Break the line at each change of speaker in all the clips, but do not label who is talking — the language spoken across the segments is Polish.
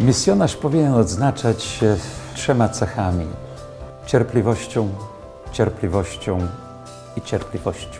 Misjonarz powinien odznaczać się trzema cechami: cierpliwością, cierpliwością i cierpliwością.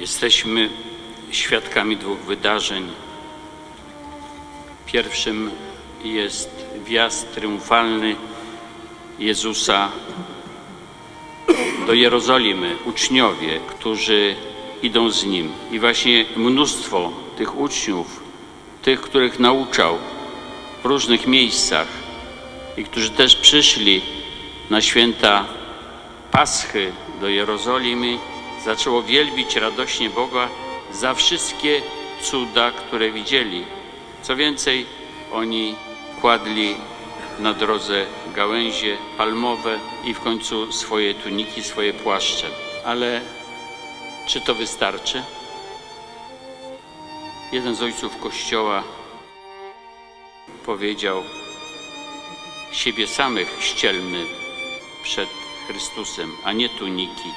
Jesteśmy świadkami dwóch wydarzeń. Pierwszym jest wjazd triumfalny Jezusa do Jerozolimy, uczniowie, którzy idą z Nim. I właśnie mnóstwo tych uczniów, tych, których nauczał w różnych miejscach i którzy też przyszli na święta Paschy do Jerozolimy, zaczęło wielbić radośnie Boga za wszystkie cuda, które widzieli. Co więcej, oni kładli na drodze gałęzie palmowe i w końcu swoje tuniki, swoje płaszcze. Ale czy to wystarczy? Jeden z ojców Kościoła powiedział: Siebie samych ścielmy przed Chrystusem, a nie tuniki,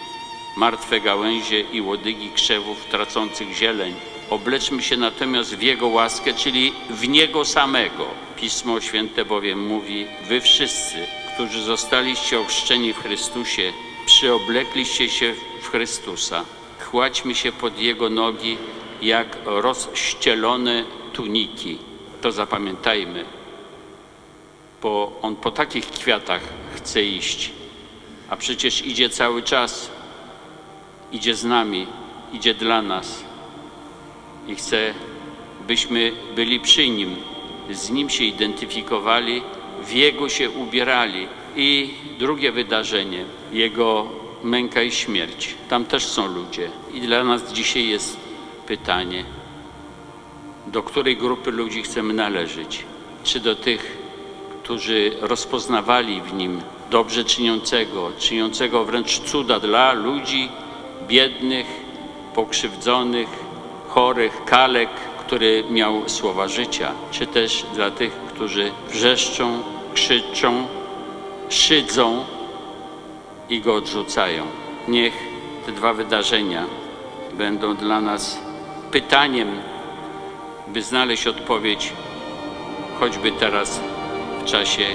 martwe gałęzie i łodygi krzewów tracących zieleń. Obleczmy się natomiast w Jego łaskę, czyli w Niego samego. Pismo Święte bowiem mówi, wy wszyscy, którzy zostaliście ochrzczeni w Chrystusie, przyoblekliście się w Chrystusa. Chładźmy się pod Jego nogi jak rozścielone tuniki. To zapamiętajmy, bo On po takich kwiatach chce iść, a przecież idzie cały czas idzie z nami, idzie dla nas i chce, byśmy byli przy Nim, z Nim się identyfikowali, w Jego się ubierali. I drugie wydarzenie, Jego męka i śmierć. Tam też są ludzie. I dla nas dzisiaj jest pytanie, do której grupy ludzi chcemy należeć? Czy do tych, którzy rozpoznawali w Nim dobrze czyniącego, czyniącego wręcz cuda dla ludzi, biednych, pokrzywdzonych, chorych, kalek, który miał słowa życia, czy też dla tych, którzy wrzeszczą, krzyczą, szydzą i go odrzucają. Niech te dwa wydarzenia będą dla nas pytaniem, by znaleźć odpowiedź, choćby teraz w czasie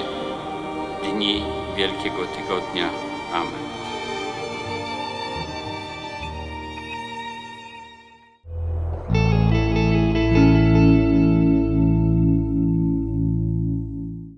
dni Wielkiego Tygodnia. Amen.